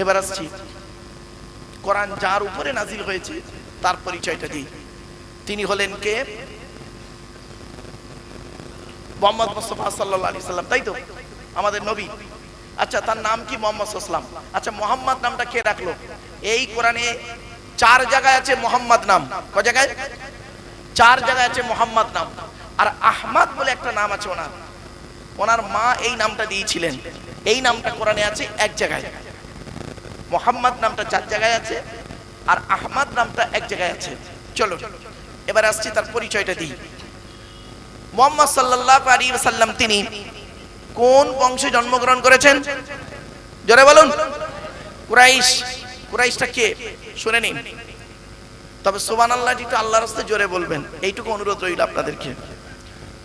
এবার আসছি। কোরআন যার উপরে নাজিল হয়েছে, তার পরিচয়টা দিই। তিনি হলেন কে? মোহাম্মদ মুস্তফা সাল্লাহ আলি সাল্লাম, তাই তো? আমাদের নবী। আচ্ছা তার নাম কি মোহাম্মদ সাল্লাম? আচ্ছা মোহাম্মদ নামটা কে রাখল? এই কোরআনে চার জায়গায় আছে মোহাম্মদ নাম। ক জায়গায়? চার জায়গায় আছে মোহাম্মদ নাম। আর আহমদ বলে একটা নাম আছে ওনার। ওনার মা এই নামটা দিয়েছিলেন। এই নামটা কোরআনে আছে এক জায়গায়। মোহাম্মদ নামটা চার জায়গায় আছে আর আহমদ নামটা এক জায়গায় আছে। চলো এবার আসছি তার পরিচয়টা দিই। মোহাম্মদ সাল্লাল্লাহু আলাইহি সাল্লাম তিনি কোন বংশে জন্মগ্রহণ করেছেন? জোরে বলুন। কুরাইশ। কুরাইশটা কে? শুনে নিন। তবে সুবহানাল্লাহ একটু আল্লাহর রাস্তায় জোরে বলবেন, এইটুকু অনুরোধ রইল আপনাদেরকে।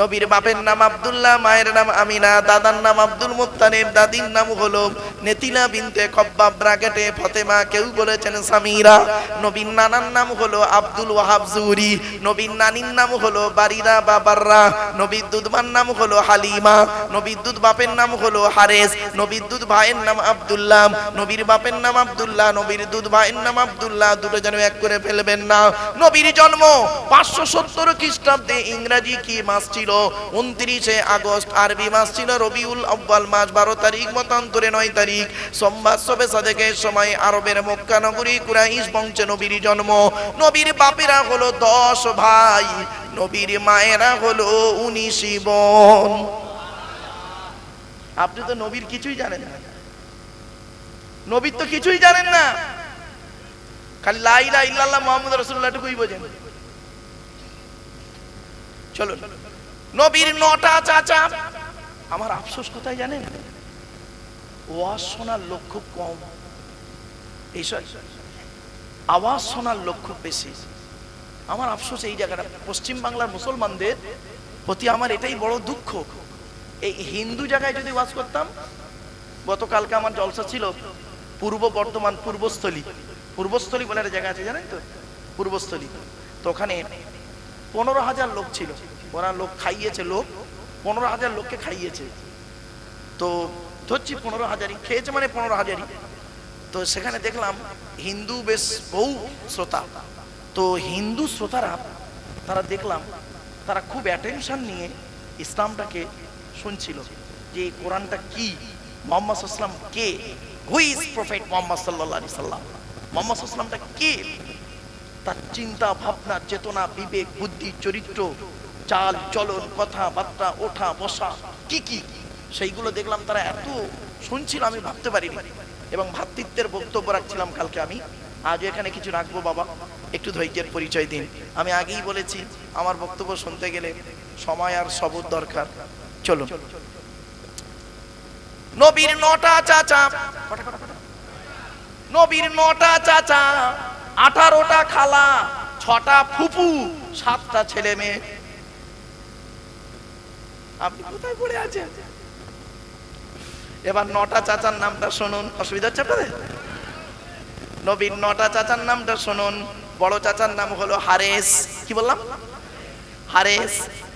নবীর বাপের নাম আব্দুল্লাহ, মায়ের নাম আমিনা, দাদার নাম আব্দুল মুত্তালিব, দাদির নাম হলো নেতিলা বিনতে খব্বাব ব্রাকেটে ফতেমা, কেউ বলেছেন সামিরা। নবীর নানার নাম হলো আব্দুল ওয়াহাব জুরি নবীর নানির নাম হলো বারিরা বাবাররা। নবীর দুধবার নাম হলো হালিমা। নবীর দুধ বাপের নাম হলো হারেস। নবীর দুধ ভাইয়ের নাম আব্দুল্লাহ। নবীর বাপের নাম আব্দুল্লাহ। নবীর দুধ ভাইয়ের নাম আব্দুল্লাহ। দুটো যেন এক করে ফেলবেন না। নবীর জন্ম পাঁচশো সত্তর খ্রিস্টাব্দে ইংরাজি কি মাস ছিল? উনত্রিশে আগস্ট, আরবি মাস ছিল রবিউল আব্বাল মাস, বারো তারিখ, মতান্তরে নয় তারিখ। সোমবার সবে সাদেকের সময় আরবের মক্কা নগরী কুরাইশ বংশে নবীর জন্ম। নবীর বাপেরা হলো দশ ভাই, নবীর মায়েরা হলো উনিশ বোন। আপনি তো নবীর কিছুই জানেন না। নবীর তো কিছুই জানেন না। খালি লাইলা ইল্লাল্লাহ মোহাম্মদ রসুল্লাহ টুকুই বোঝেন। চলো নবীর নটা চাচা। আমার আফসোস কোথায় জানেন? ওয়াজ শোনার লোক খুব কম এইসব আওয়াজ শোনার লোক খুব বেশি। আমার আফসোস এই জায়গাটা, পশ্চিম বাংলার মুসলমানদের প্রতি আমার এটাই বড় দুঃখ। এই হিন্দু জায়গায় যদি ওয়াজ করতাম, গতকালকে আমার জলসা ছিল পূর্ব বর্তমান পূর্বস্থলী। পূর্বস্থলী বলে একটা জায়গা আছে জানেন তো? পূর্বস্থলী। তো ওখানে পনেরো হাজার লোক ছিল। ওরা লোক খাইয়েছে, লোক পনেরো হাজার লোককে খাইয়েছে। তো ধরছি পনেরো হাজারই, খেয়েছে মানে পনেরো হাজারই। তো সেখানে দেখলাম হিন্দু বেশ বহু শ্রোতা। তো হিন্দু শ্রোতারা, তারা দেখলাম, তারা খুব অ্যাটেনশন নিয়ে ইসলামটাকে শুনছিল যে এই কোরআনটা কি? মোহাম্মদ সাল্লাম কে? হু ইজ প্রফেট মোহাম্মদ সাল্লাহ সাল্লাম মোহাম্মদ সাল্লামটা কে? তার চিন্তা, ভাবনা, চেতনা, বিবেক, বুদ্ধি, চরিত্র চাল, চলন কথাবার্তা ওঠা, বসা, কি কি? সেইগুলো দেখলাম তারা এত শুনছিল, আমি ভাবতে পারিনি। এবং ভাতৃত্বের বক্তব্য রাখছিলাম কালকে আমি। আজ এখানে কিছু রাখব, বাবা। একটু ধৈর্যের পরিচয় দিন। আমি আগেই বলেছি, আমার বক্তব্য শুনতে গেলে সময় আর সবুর দরকার। চলো নবীর নটা চাচা? নবীর নটা চাচা। আঠারোটা খালা, ছটা ফুপু, সাতটা ছেলে মেয়ে। আপনি কোথায় পড়ে আছেন? এবার নটা চাচার নামটা শুনুন। অসুবিধা হচ্ছে আপনাদের? নবীর নটা চাচার নামটা শুনুন। বড় চাচার নাম হলো হারেস। কি বললাম? হারেস,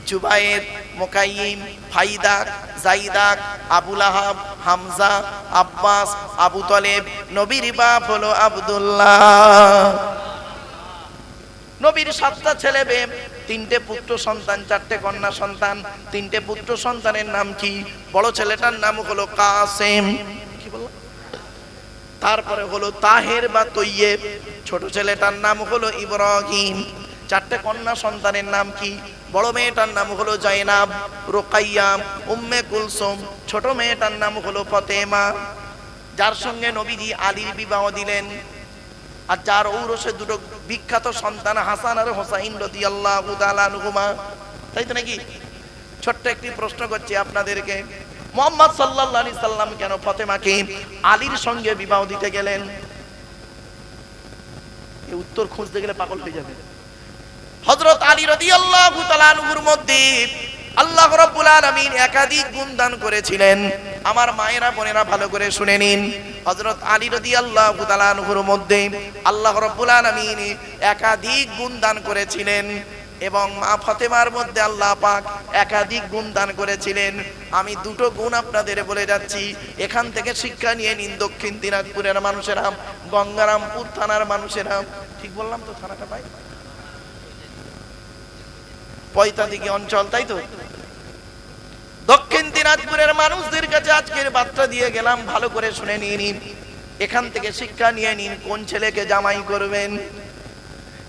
জুবায়ের মোকাইম ফাইদাক জাইদাক আবুল আহাব হামজা, আব্বাস, আবু তলেব। নবীর বাপ হলো আব্দুল্লাহ। নবীর সাতটা ছেলে মেয়ে, তিনটে পুত্র সন্তান, চারটে কন্যা সন্তান, তিনটে পুত্র সন্তানের নাম কি? বড় ছেলেটার নাম হলো কাসেম। কি তারপরে হলো তাহের বা তৈয়েব, ছোট ছেলেটার নাম হলো ইব্রাহিম, চারটে কন্যা সন্তানের নাম কি? বড় মেয়েটার নাম হলো জয়নাব রোকাইয়াম উম্মে কুলসুম, ছোট মেয়েটার নাম হলো ফতেমা। যার সঙ্গে নবীজি আলীর বিবাহ দিলেন। আর যার ঔরসে দুটো বিখ্যাত সন্তান হাসান আর হোসাইন রদি আল্লাহ তাই তো নাকি? ছোট্ট একটি প্রশ্ন করছি আপনাদেরকে। মোহাম্মদ সাল্লাহ সাল্লাম কেন ফতেমাকে আলীর সঙ্গে বিবাহ দিতে গেলেন? উত্তর খুঁজতে গেলে পাগল হয়ে যাবে। হযরত আলী তাআলা আনহুর মধ্যে আল্লাহ রাব্বুল আলামিন একাধিক গুণ দান করেছিলেন। আমার মায়েরা, বোনেরা ভালো করে শুনে নিন। হযরত আলী রাদিয়াল্লাহু তাআলা আনহুর মধ্যে আল্লাহ রাব্বুল আলামিন একাধিক গুণ দান করেছিলেন এবং মা ফাতেমার মধ্যে আল্লাহ পাক একাধিক গুণ দান করেছিলেন। আমি দুটো গুণ আপনাদের বলে যাচ্ছি। এখান থেকে শিক্ষা নিয়ে নিন দক্ষিণ দিনাজপুরের মানুষেরা গঙ্গারামপুর থানার মানুষেরা ঠিক বললাম তো, থানাটা পাই? পয়তাদিকে অঞ্চল, তাই তো? দিনাজপুরের মানুষদের কাছে আজকের বার্তা দিয়ে গেলাম, ভালো করে শুনে নিয়ে নিন। এখান থেকে শিক্ষা নিয়ে নিন, কোন ছেলেকে জামাই করবেন?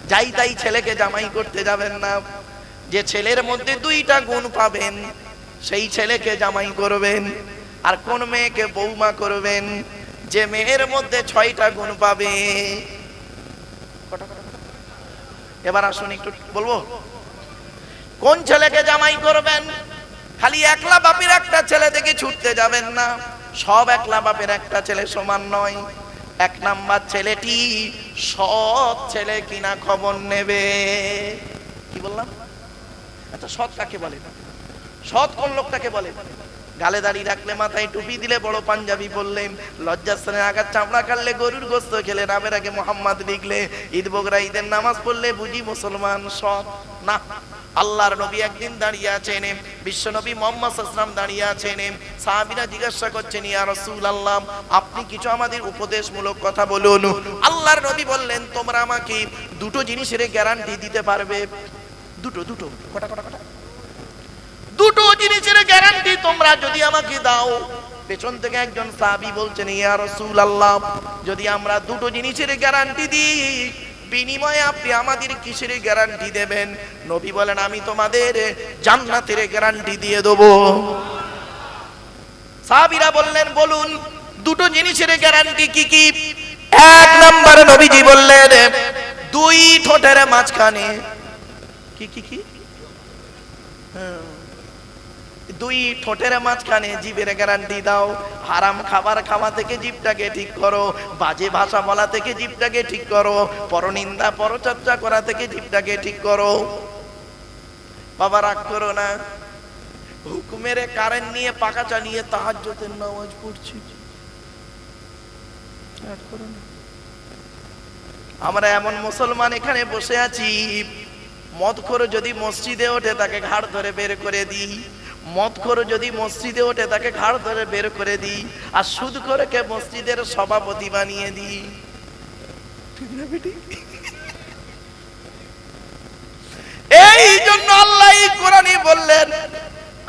যাই তাই ছেলেকে জামাই করতে যাবেন না। যে ছেলের মধ্যে দুইটা গুণ পাবেন, সেই ছেলেকে জামাই করবেন। আর কোন মেয়েকে বৌমা করবেন, যে মেয়ের মধ্যে ছয়টা গুণ পাবে? এবার আসুন একটু বলব। কোন ছেলেকে জামাই করবেন? খালি একলা বাপের একটা ছেলে দেখে ছুটতে যাবেন না। সব একলা বাপের একটা ছেলে সমান নয়। এক নাম্বার ছেলেটি সৎ ছেলে কিনা খবর নেবে। কি বললাম? আচ্ছা সৎ কাকে বলে? সৎ কোন লোকটাকে বলে? গালে দাড়ি রাখলে মাথায় টুপি দিলে বড় পাঞ্জাবি পরলেন লজ্জাস্থানে আঘাত চামড়া কাটলে গরুর গোস্ত খেলে নামের আগে মোহাম্মদ লিখলে ঈদ বগরা ঈদের নামাজ পড়লে বুঝি মুসলমান সৎ। না আল্লাহর নবী একদিন দাঁড়িয়ে আছেন বিশ্ব নবী মোহাম্মদ আসলাম দাঁড়িয়ে আছেন, সাহাবীরা জিজ্ঞাসা করছেন, ইয়া রাসূল আল্লাহ আপনি কিছু আমাদের উপদেশমূলক কথা বলুন? আল্লাহর নবী বললেন, তোমরা আমাকে দুটো জিনিসের গ্যারান্টি দিতে পারবে। দুটো দুটো, কটা কটা কটা? দুটো জিনিসের গ্যারান্টি তোমরা যদি আমাকে দাও। পেছন থেকে একজন সাহাবী বলছেন, ইয়া রাসূলুল্লাহ, যদি আমরা দুটো জিনিসের গ্যারান্টি দিই বিনিময়ে আপনি আমাদের কিসের গ্যারান্টি দেবেন? নবী বলেন, আমি তোমাদের জান্নাতের গ্যারান্টি দিয়ে দেব। সাহাবীরা বললেন, বলুন, দুটো জিনিসের গ্যারান্টি কি কি? এক নম্বরে নবীজি বললেন, দুই ঠোঁটের মাঝখানে। কি কি কি? হ্যাঁ। দুই ঠোঁটের মাঝখানে জীবের গ্যারান্টি দাও। হারাম খাবার খাওয়া থেকে জীবটাকে ঠিক করো। বাজে ভাষা বলা থেকে জীবটাকে ঠিক করো। পরনিন্দা, পরচর্চা করা থেকে জীবটাকে ঠিক করো। বাবা, রাগ করো না। হুকুমের কারেন্ট নিয়ে পাকা চালিয়ে তাহাজ্জতের নামাজ পড়ছি। আমরা এমন মুসলমান এখানে বসে আছি। মদ করে যদি মসজিদে ওঠে, তাকে ঘাড় ধরে বের করে দিই। মদ করে যদি মসজিদে ওঠে, তাকে ঘাড় ধরে বের করে দিই। আর সুদ করে কে মসজিদের সভাপতি বানিয়ে দিই? এই জন্য আল্লাহ কোরআনই বললেন।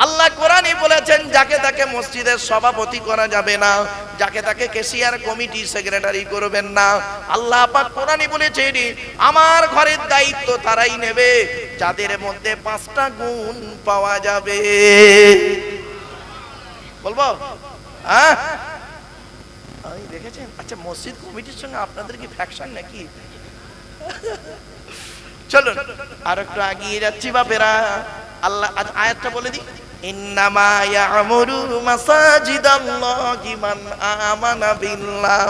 আল্লাহ কোরআনই বলেছেন, যাকে তাকে মসজিদের সভাপতি করা যাবে না, যাকে তাকে কেশিয়ার কমিটি সেক্রেটারি করবেন না। আল্লাহ পাক কোরআনই বলেছেন, আমার ঘরের দায়িত্ব তারাই নেবে। যাদের মধ্যে পাঁচটা গুণ পাওয়া যাবে। বলব? হ্যাঁ? দেখেছেন? আচ্ছা মসজিদ কমিটির সঙ্গে আপনাদের কি ফ্যাকশন নাকি? চলুন আর একটু এগিয়ে যাচ্ছি বাপেরা। আল্লাহ আয়াতটা বলে দিই। ইন্নামা ইয়ামুরু মাসাজিদাল্লাহি মান আমানা বিল্লাহ।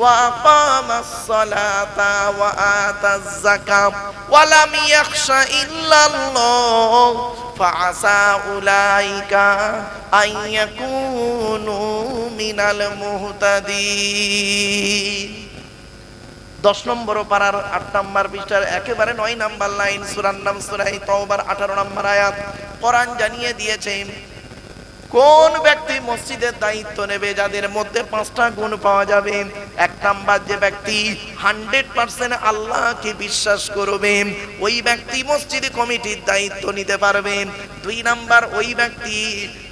ওয়া আকামাস সালাতা ওয়া আতাজ যাকাত ওয়া লাম ইয়াখশা ইল্লাল্লাহ ফাআসা উলাইকা আন ইয়াকুনু মিনাল মুহতাদিন। দশ নম্বর পাড়ার আট নম্বর পৃষ্ঠার একেবারে নয় নাম্বার লাইন, সুরার নাম সুরাই তওবার আঠারো নম্বর আয়াত। কোরআন জানিয়ে দিয়েছে কোন ব্যক্তি মসজিদের দায়িত্ব নেবে যাদের মধ্যে পাঁচটা গুণ পাওয়া যাবে? এক নাম্বার যে ব্যক্তি হান্ড্রেড পার্সেন্ট আল্লাহকে বিশ্বাস করবে, ওই ব্যক্তি মসজিদ কমিটির দায়িত্ব নিতে পারবে। দুই নাম্বার, ওই ব্যক্তি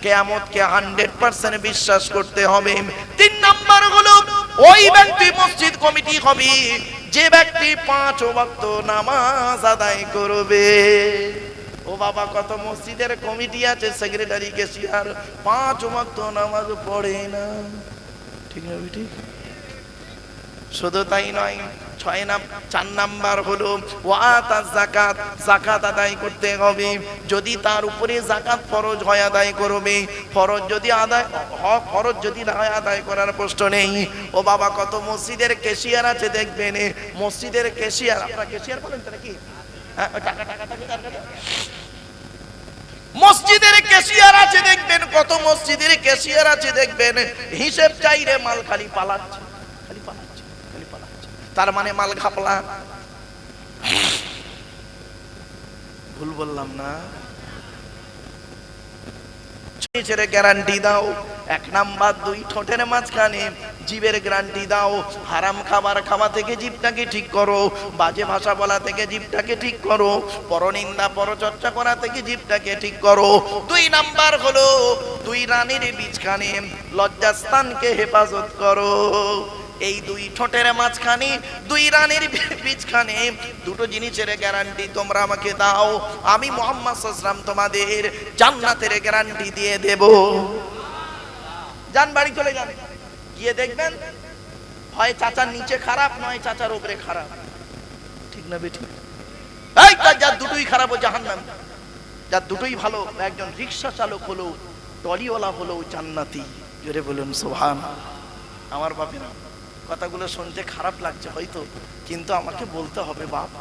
কেয়ামতকে হান্ড্রেড পার্সেন্ট বিশ্বাস করতে হবে। তিন নাম্বার হলো, ওই ব্যক্তি মসজিদ কমিটি হবে যে ব্যক্তি পাঁচ ওয়াক্ত নামাজ আদায় করবে। ও বাবা, কত মসজিদের কমিটি আছে সেক্রেটারি কেশিয়ার পাঁচ ওয়াক্ত নামাজ পড়ে না। ঠিক না ঠিক শুধু তাই নয়, ছয় নাম, চার নাম্বার হলো জাকাত জাকাত আদায় করতে হবে। যদি তার উপরে জাকাত ফরজ হয়, আদায় করবে। ফরজ যদি আদায় ফরজ যদি না হয়, আদায় করার প্রশ্ন নেই। ও বাবা, কত মসজিদের কেশিয়ার আছে দেখবেন। মসজিদের কেশিয়ার আপনারা কেশিয়ার বলেন তো নাকি? মসজিদের ক্যাশিয়ার আছে, দেখবেন, কত মসজিদের ক্যাশিয়ার আছে, দেখবেন। হিসেব চাইরে মাল খালি পালাচ্ছে খালি পালাচ্ছে খালি পালাচ্ছে। তার মানে মাল খাপলা ভুল বললাম না। ছেড়ে গ্যারান্টি দাও। এক নাম্বার, দুই ঠোঁটের মাঝখানে জীবের গ্যারান্টি দাও। হারাম খাবার খাওয়া থেকে জীবটাকে ঠিক করো। বাজে ভাষা বলা থেকে জীবটাকে ঠিক করো। পরনিন্দা, পরচর্চা করা থেকে জীবটাকে ঠিক করো। দুই নাম্বার হলো, দুই রানীর বীজখানে লজ্জাস্থানকে হেফাজত করো। এই দুই ঠোঁটের মাঝখানে, দুই রানের বীজখানে দুটো জিনিসের গ্যারান্টি তোমরা আমাকে দাও। আমি মোহাম্মদ সাল্লাম তোমাদের জান্নাতের গ্যারান্টি দিয়ে দেব। যান, বাড়ি চলে যান। গিয়ে দেখবেন হয় চাচার নিচে খারাপ, নয় চাচার উপরে খারাপ। ঠিক না বেঠিক? এই যার দুটোই খারাপ ও জাহান্নাম। যার দুটোই ভালো একজন রিক্সা চালক হলো, টলিওয়ালা হলো জান্নাতি। জোরে বলুন সোহান আমার বাপেরা কথাগুলো শুনতে খারাপ লাগছে হয়তো কিন্তু আমাকে বলতে হবে বাপ।